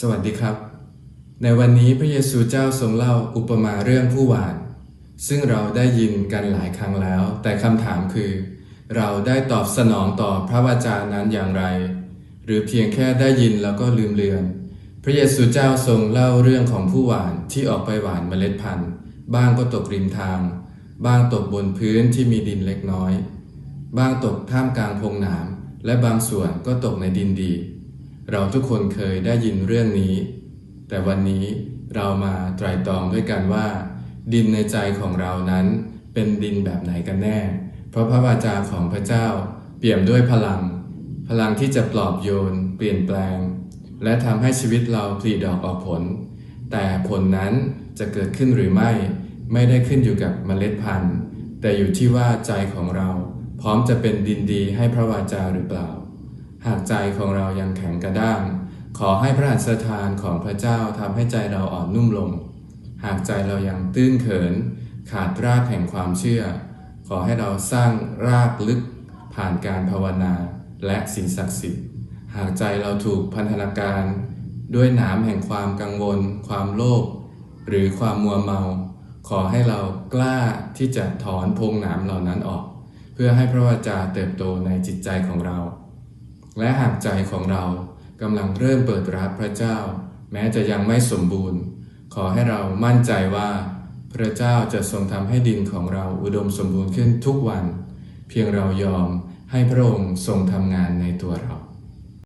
สวัสดีครับ ในวันนี้พระเยซูเจ้าทรงเล่าอุปมาเรื่องผู้หวาน ซึ่งเราได้ยินกันหลายครั้งแล้ว แต่คำถามคือ เราได้ตอบสนองต่อพระวจานั้นอย่างไร หรือเพียงแค่ได้ยินแล้วก็ลืมเลือน พระเยซูเจ้าทรงเล่าเรื่องของผู้หวานที่ออกไปหวานเมล็ดพันธุ์บ้างก็ตกริมทาง บ้างตกบนพื้นที่มีดินเล็กน้อย บ้างตกท่ามกลางพงหนามและบางส่วนก็ตกในดินดี เราทุกคนเคยได้ยินเรื่องนี้ แต่วันนี้เรามาไตรตรองด้วยกันว่า ดินในใจของเรานั้นเป็นดินแบบไหนกันแน่ เพราะพระวาจาของพระเจ้าเปี่ยมด้วยพลัง พลังที่จะปลอบโยน เปลี่ยนแปลง และทำให้ชีวิตเราผลิดอกออกผล แต่ผลนั้นจะเกิดขึ้นหรือไม่ ไม่ได้ขึ้นอยู่กับเมล็ดพันธุ์ แต่อยู่ที่ว่าใจของเรา พร้อมจะเป็นดินดีให้พระวาจาหรือเปล่า หากใจของเรายังแข็งกระด้าง ขอให้พระหัตถ์ทานของพระเจ้าทำให้ใจเราอ่อนนุ่มลง หากใจเรายังตื้นเขิน ขาดรากแห่งความเชื่อ ขอให้เราสร้างรากลึกผ่านการภาวนาและสิ่งศักดิ์สิทธิ์ หากใจเราถูกพันธนาการ ด้วยหนามแห่งความกังวล ความโลภหรือความมัวเมา ขอให้เรากล้าที่จะถอนพงหนามเหล่านั้นออก เพื่อให้พระวจาเติบโตในจิตใจของเรา และหากใจของเรากำลังเริ่มเปิดรับพระเจ้า แม้จะยังไม่สมบูรณ์ ขอให้เรามั่นใจว่า พระเจ้าจะทรงทำให้ดินของเราอุดมสมบูรณ์ขึ้นทุกวัน เพียงเรายอมให้พระองค์ทรงทำงานในตัวเรา